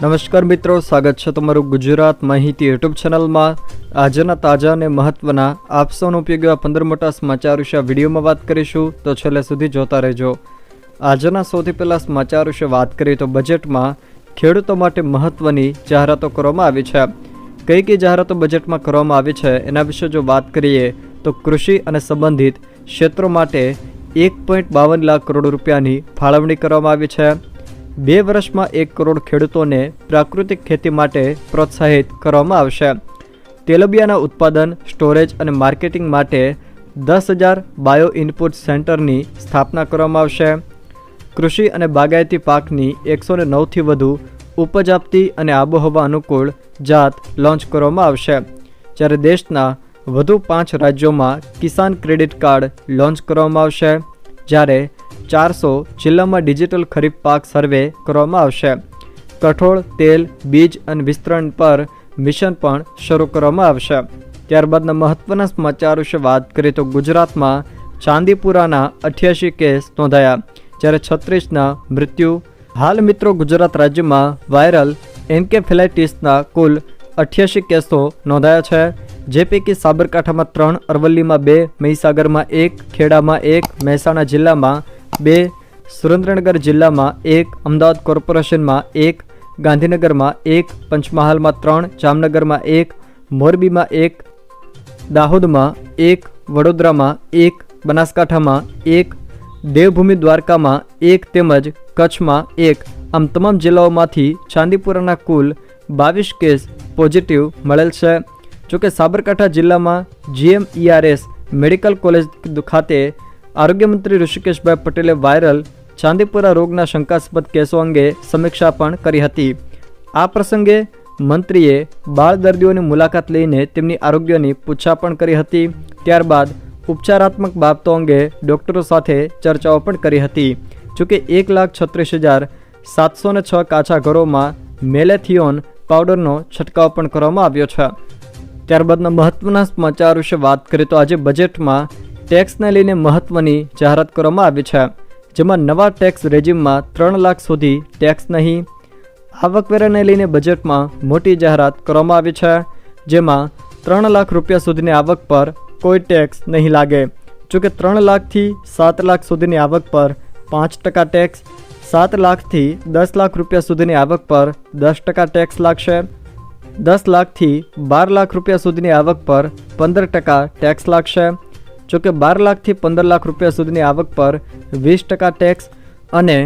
નમસ્કાર મિત્રો, સ્વાગત છે તમારું ગુજરાત માહિતી યુટ્યુબ ચેનલમાં. આજના તાજા અને મહત્વના આપસોનો ઉપયોગ એવા પંદર મોટા સમાચાર વિશે વિડીયોમાં વાત કરીશું. તો છેલ્લે સુધી જોતા રહેજો. આજના સૌથી પહેલાં સમાચાર વિશે વાત કરીએ તો બજેટમાં ખેડૂતો માટે મહત્વની જાહેરાતો કરવામાં આવી છે. કઈ કઈ જાહેરાતો બજેટમાં કરવામાં આવી છે એના વિશે જો વાત કરીએ તો કૃષિ અને સંબંધિત ક્ષેત્રો માટે એક પોઈન્ટ બાવન લાખ કરોડ રૂપિયાની ફાળવણી કરવામાં આવી છે. બે વર્ષમાં એક કરોડ ખેડૂતોને પ્રાકૃતિક ખેતી માટે પ્રોત્સાહિત કરવામાં આવશે. તેલબિયાના ઉત્પાદન, સ્ટોરેજ અને માર્કેટિંગ માટે દસ હજાર બાયો ઇનપુટ સેન્ટરની સ્થાપના કરવામાં આવશે. કૃષિ અને બાગાયતી પાકની એકસો ને નવથી વધુ ઉપજ આપતી અને આબોહવા અનુકૂળ જાત લોન્ચ કરવામાં આવશે. જ્યારે દેશના વધુ પાંચ રાજ્યોમાં કિસાન ક્રેડિટ કાર્ડ લોન્ચ કરવામાં આવશે. જ્યારે ચારસો જિલ્લામાં ડિજિટલ ખરીફ પાક સર્વે કરવામાં આવશે. કઠોળ, તેલ, બીજ અને વિસ્તરણ પર મિશન પણ શરૂ કરવામાં આવશે. ત્યારબાદના મહત્વના સમાચાર વિશે વાત કરીએ તો ગુજરાતમાં ચાંદીપુરાના અઠ્યાસી કેસ નોંધાયા, જ્યારે છત્રીસના મૃત્યુ. હાલ મિત્રો ગુજરાત રાજ્યમાં વાયરલ એન્કેફેલાઇટિસના કુલ અઠ્યાસી કેસો નોંધાયા છે. જે પૈકી સાબરકાંઠામાં ત્રણ, અરવલ્લીમાં બે, મહીસાગરમાં એક, ખેડામાં એક, મહેસાણા જિલ્લામાં બે, સુરેન્દ્રનગર જિલ્લામાં એક, અમદાવાદ કોર્પોરેશનમાં એક, ગાંધીનગરમાં એક, પંચમહાલમાં ત્રણ, જામનગરમાં એક, મોરબીમાં એક, દાહોદમાં એક, વડોદરામાં એક, બનાસકાંઠામાં એક, દેવભૂમિ દ્વારકામાં એક તેમજ કચ્છમાં એક. આમ તમામ જિલ્લાઓમાંથી ચાંદીપુરાના કુલ બાવીસ કેસ પોઝિટિવ મળેલ છે. જોકે સાબરકાંઠા જિલ્લામાં જીએમઈઆરએસ મેડિકલ કોલેજ ખાતે આરોગ્યમંત્રી ઋષિકેશભાઈ પટેલે વાયરલ ચાંદીપુરા રોગના શંકાસ્પદ કેસો અંગે સમીક્ષા પણ કરી હતી. આ પ્રસંગે મંત્રીએ બાળ દર્દીઓની મુલાકાત લઈને તેમની આરોગ્યની પૂછા પણ કરી હતી. ત્યારબાદ ઉપચારાત્મક બાબતો અંગે ડોક્ટરો સાથે ચર્ચાઓ પણ કરી હતી. જોકે એક લાખ છત્રીસ હજાર સાતસો છ કાચા ઘરોમાં મેલેથિયોન પાવડરનો છંટકાવ પણ કરવામાં આવ્યો છે. ત્યારબાદના મહત્વના સમાચાર વિશે વાત કરીએ તો આજે બજેટમાં ટેક્સને લઈને મહત્વની જાહેરાત કરવામાં આવી છે, જેમાં નવા ટેક્સ રેજીમમાં ત્રણ લાખ સુધી ટેક્સ નહીં આવકવેરાને લઈને બજેટમાં મોટી જાહેરાત કરવામાં આવી છે, જેમાં ત્રણ લાખ રૂપિયા સુધીની આવક પર કોઈ ટેક્સ નહીં લાગે, જોકે ત્રણ લાખથી સાત લાખ સુધીની આવક પર પાંચ ટકા ટેક્સ સાત લાખથી દસ લાખ રૂપિયા સુધીની આવક પર દસ ટકા ટેક્સ લાગશે દસ લાખથી બાર લાખ રૂપિયા સુધીની આવક પર પંદર ટકા ટેક્સ લાગશે. જોકે બાર લાખથી પંદર લાખ રૂપિયા સુધીની આવક પર વીસ ટકા ટેક્સ અને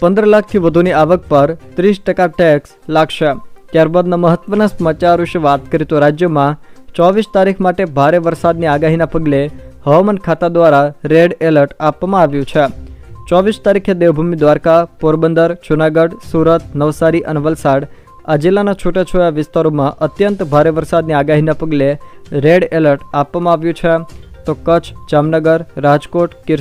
પંદર લાખથી વધુની આવક પર ત્રીસ ટકા ટેક્સ લાગશે. ત્યારબાદના મહત્વના સમાચાર વિશે વાત કરીએ તો રાજ્યમાં ચોવીસ તારીખ માટે ભારે વરસાદની આગાહીના પગલે હવામાન ખાતા દ્વારા રેડ એલર્ટ આપવામાં આવ્યું છે. ચોવીસ તારીખે દેવભૂમિ દ્વારકા, પોરબંદર, જૂનાગઢ, સુરત, નવસારી અને વલસાડ આ જિલ્લાના છૂટાછવાયા વિસ્તારોમાં અત્યંત ભારે વરસાદની આગાહીના પગલે રેડ એલર્ટ આપવામાં આવ્યું છે. તો કચ્છ, જામનગર, રાજકોટ, ગીર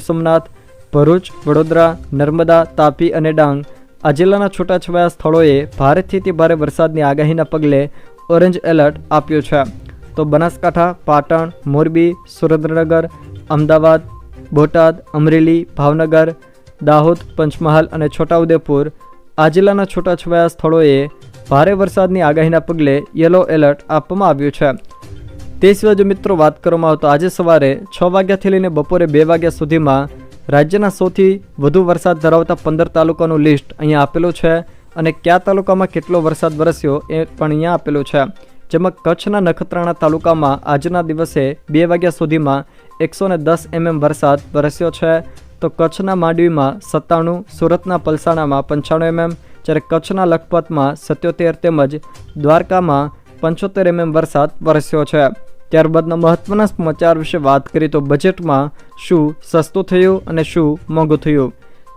ભરૂચ, વડોદરા, નર્મદા, તાપી અને ડાંગ આ જિલ્લાના છૂટાછવાયા સ્થળોએ ભારેથી તે ભારે વરસાદની આગાહીના પગલે ઓરેન્જ એલર્ટ આપ્યું છે. તો બનાસકાંઠા, પાટણ, મોરબી, સુરેન્દ્રનગર, અમદાવાદ, બોટાદ, અમરેલી, ભાવનગર, દાહોદ, પંચમહાલ અને છોટાઉદેપુર આ જિલ્લાના છૂટાછવાયા સ્થળોએ ભારે વરસાદની આગાહીના પગલે યલો એલર્ટ આપવામાં આવ્યું છે. તે સિવાય જો મિત્રો વાત કરવામાં આવે તો આજે સવારે છ વાગ્યાથી લઈને બપોરે બે વાગ્યા સુધીમાં રાજ્યના સૌથી વધુ વરસાદ ધરાવતા પંદર તાલુકાનું લિસ્ટ અહીંયા આપેલું છે અને કયા તાલુકામાં કેટલો વરસાદ વરસ્યો એ પણ અહીંયા આપેલું છે. જેમાં કચ્છના નખત્રાણા તાલુકામાં આજના દિવસે બે વાગ્યા સુધીમાં એકસો ને દસ એમએમ વરસાદ વરસ્યો છે. તો કચ્છના માંડવીમાં સત્તાણું, સુરતના પલસાણામાં પંચાણું એમએમ જ્યારે કચ્છના લખપતમાં સત્યોતેર તેમજ દ્વારકામાં પંચોતેર એમએમ વરસાદ વરસ્યો છે. ત્યારબાદના મહત્વના સમાચાર વિશે વાત કરીએ તો બજેટમાં શું સસ્તું થયું અને શું મોંઘું થયું?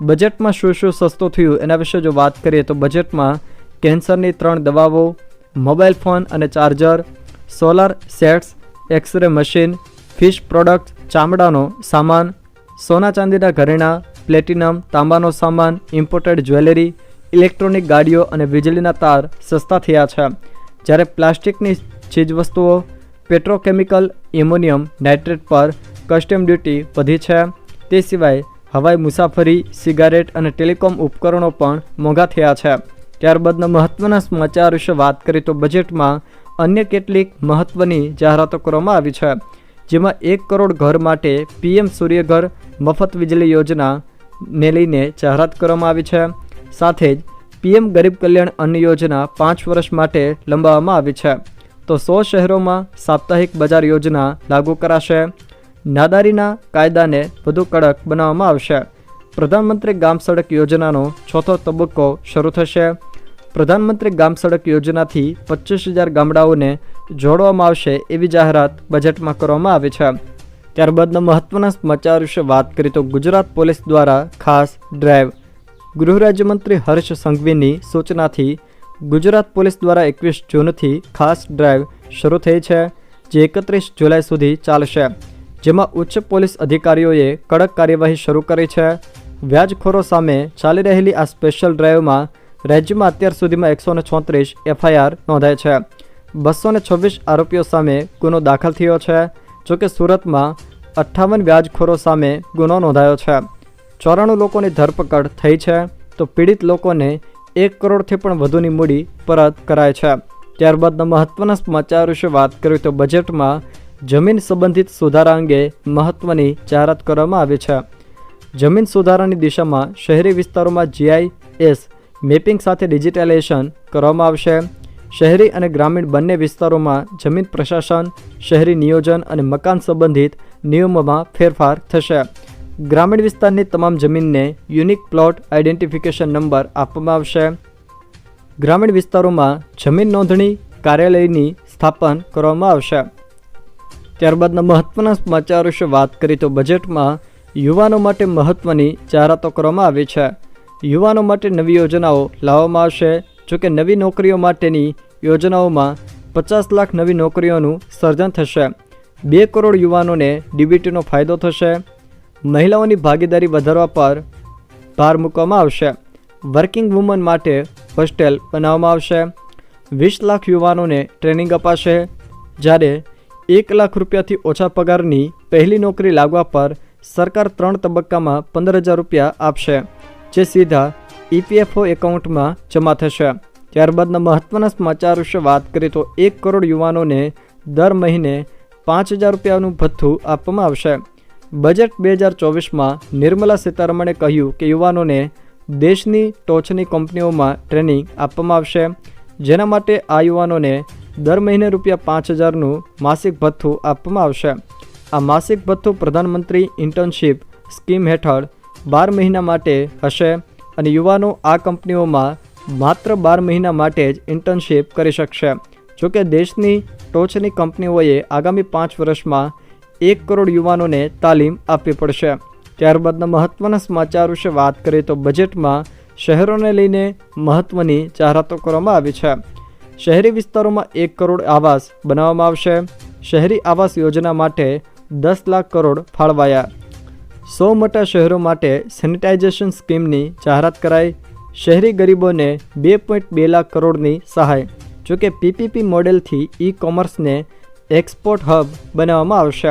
બજેટમાં શું શું સસ્તું થયું એના વિશે જો વાત કરીએ તો બજેટમાં કેન્સરની ત્રણ દવાઓ, મોબાઈલ ફોન અને charger, solar sets, X-ray machine, fish product, ચામડાનો સામાન, સોના ચાંદીના ઘરેણાં, પ્લેટિનમ, તાંબાનો સામાન, ઇમ્પોર્ટેડ જ્વેલરી ઇલેક્ટ્રોનિક ગાડીઓ અને વીજળીના તાર સસ્તા થયા છે. જ્યારે પ્લાસ્ટિકની ચીજવસ્તુઓ, પેટ્રોકેમિકલ, એમોનિયમ, નાઇટ્રેટ પર કસ્ટમ ડ્યુટી વધી છે. તે સિવાય હવાઈ મુસાફરી, સિગારેટ અને ટેલિકોમ ઉપકરણો પણ મોંઘા થયા છે. ત્યારબાદના મહત્ત્વના સમાચાર વિશે વાત કરીએ તો બજેટમાં અન્ય કેટલીક મહત્ત્વની જાહેરાતો કરવામાં આવી છે. જેમાં એક કરોડ ઘર માટે પીએમ સૂર્યઘર મફત વીજળી યોજનાને લઈને જાહેરાત કરવામાં આવી છે. સાથે જ પીએમ ગરીબ કલ્યાણ અન્ન યોજના પાંચ વર્ષ માટે લંબાવવામાં આવી છે. તો સો શહેરોમાં સાપ્તાહિક બજાર યોજના લાગુ કરાશે. નાદારીના કાયદાને વધુ કડક બનાવવામાં આવશે. પ્રધાનમંત્રી ગામ સડક યોજનાનો ચોથો તબક્કો શરૂ થશે. પ્રધાનમંત્રી ગામ સડક યોજનાથી પચીસ હજાર ગામડાઓને જોડવામાં આવશે એવી જાહેરાત બજેટમાં કરવામાં આવી છે. ત્યારબાદના મહત્વના સમાચાર વિશે વાત કરીએ તો ગુજરાત પોલીસ દ્વારા ખાસ ડ્રાઈવ ગૃહ રાજ્યમંત્રી હર્ષ સંઘવીની સૂચનાથી ગુજરાત પોલીસ દ્વારા એકવીસ જૂનથી ખાસ ડ્રાઈવ શરૂ થઈ છે, જે એકત્રીસ જુલાઈ સુધી ચાલશે. જેમાં ઉચ્ચ પોલીસ અધિકારીઓએ કડક કાર્યવાહી શરૂ કરી છે. વ્યાજખોરો સામે ચાલી રહેલી આ સ્પેશિયલ ડ્રાઈવમાં રાજ્યમાં અત્યાર સુધીમાં એકસો ને છોત્રીસ એફઆઈઆર નોંધાય છે. બસો ને છવ્વીસ આરોપીઓ સામે ગુનો દાખલ થયો છે, જોકે સુરતમાં અઠ્ઠાવન વ્યાજખોરો સામે ગુનો નોંધાયો છે. ચોરાણું લોકોની ધરપકડ થઈ છે, તો પીડિત લોકોને એક કરોડથી પણ વધુની મૂડી પરત કરાય છે. ત્યારબાદના મહત્વના સમાચાર વિશે વાત કરીએ તો બજેટમાં જમીન સંબંધિત સુધારા અંગે મહત્વની જાહેરાત કરવામાં આવી છે. જમીન સુધારાની દિશામાં શહેરી વિસ્તારોમાં જીઆઈએસ મેપિંગ સાથે ડિજિટલાઇઝેશન કરવામાં આવશે. શહેરી અને ગ્રામીણ બંને વિસ્તારોમાં જમીન પ્રશાસન, શહેરી નિયોજન અને મકાન સંબંધિત નિયમોમાં ફેરફાર થશે. ગ્રામીણ વિસ્તારની તમામ જમીનને યુનિક પ્લોટ આઇડેન્ટિફિકેશન નંબર આપવામાં આવશે. ગ્રામીણ વિસ્તારોમાં જમીન નોંધણી કાર્યાલયની સ્થાપન કરવામાં આવશે. ત્યારબાદના મહત્વના સમાચાર વિશે વાત કરીએ તો બજેટમાં યુવાનો માટે મહત્વની જાહેરાતો કરવામાં આવી છે. યુવાનો માટે નવી યોજનાઓ લાવવામાં આવશે. જોકે નવી નોકરીઓ માટેની યોજનાઓમાં પચાસ લાખ નવી નોકરીઓનું સર્જન થશે. બે કરોડ યુવાનોને ડીબીટીનો ફાયદો થશે. મહિલાઓની ભાગીદારી વધારવા પર ભાર મૂકવામાં આવશે. વર્કિંગ વુમન માટે હોસ્ટેલ બનાવવામાં આવશે. વીસ લાખ યુવાનોને ટ્રેનિંગ અપાશે. જ્યારે એક લાખ રૂપિયાથી ઓછા પગારની પહેલી નોકરી લાગવા પર સરકાર ત્રણ તબક્કામાં પંદર હજાર રૂપિયા આપશે, જે સીધા ઈપીએફઓ એકાઉન્ટમાં જમા થશે. ત્યારબાદના મહત્ત્વના સમાચાર વિશે વાત કરીએ તો એક કરોડ યુવાનોને દર મહિને પાંચ હજાર રૂપિયાનું ભથ્થું આપવામાં આવશે. બજેટ બે હજાર ચોવીસમાં નિર્મલા સીતારમણે કહ્યું કે યુવાનોને દેશની ટોચની કંપનીઓમાં ટ્રેનિંગ આપવામાં આવશે, જેના માટે આ યુવાનોને દર મહિને રૂપિયા પાંચ હજારનું માસિક ભથ્થું આપવામાં આવશે. આ માસિક ભથ્થું પ્રધાનમંત્રી ઇન્ટર્નશીપ સ્કીમ હેઠળ બાર મહિના માટે હશે અને યુવાનો આ કંપનીઓમાં માત્ર બાર મહિના માટે જ ઇન્ટર્નશીપ કરી શકશે. જોકે દેશની ટોચની કંપનીઓએ આગામી પાંચ વર્ષમાં એક કરોડ યુવાનોને તાલીમ આપવી પડશે. ત્યારબાદના મહત્ત્વના સમાચાર વિશે વાત કરીએ તો બજેટમાં શહેરોને લઈને મહત્ત્વની જાહેરાતો કરવામાં આવી છે. શહેરી વિસ્તારોમાં એક કરોડ આવાસ બનાવવામાં આવશે. શહેરી આવાસ યોજના માટે દસ લાખ કરોડ ફાળવાયા. સો મોટા શહેરો માટે સેનિટાઇઝેશન સ્કીમની જાહેરાત કરાઈ. શહેરી ગરીબોને બે પોઈન્ટ બે લાખ કરોડની સહાય. જોકે પીપીપી મોડેલથી ઈ કોમર્સને એક્સપોર્ટ હબ બનાવવામાં આવશે.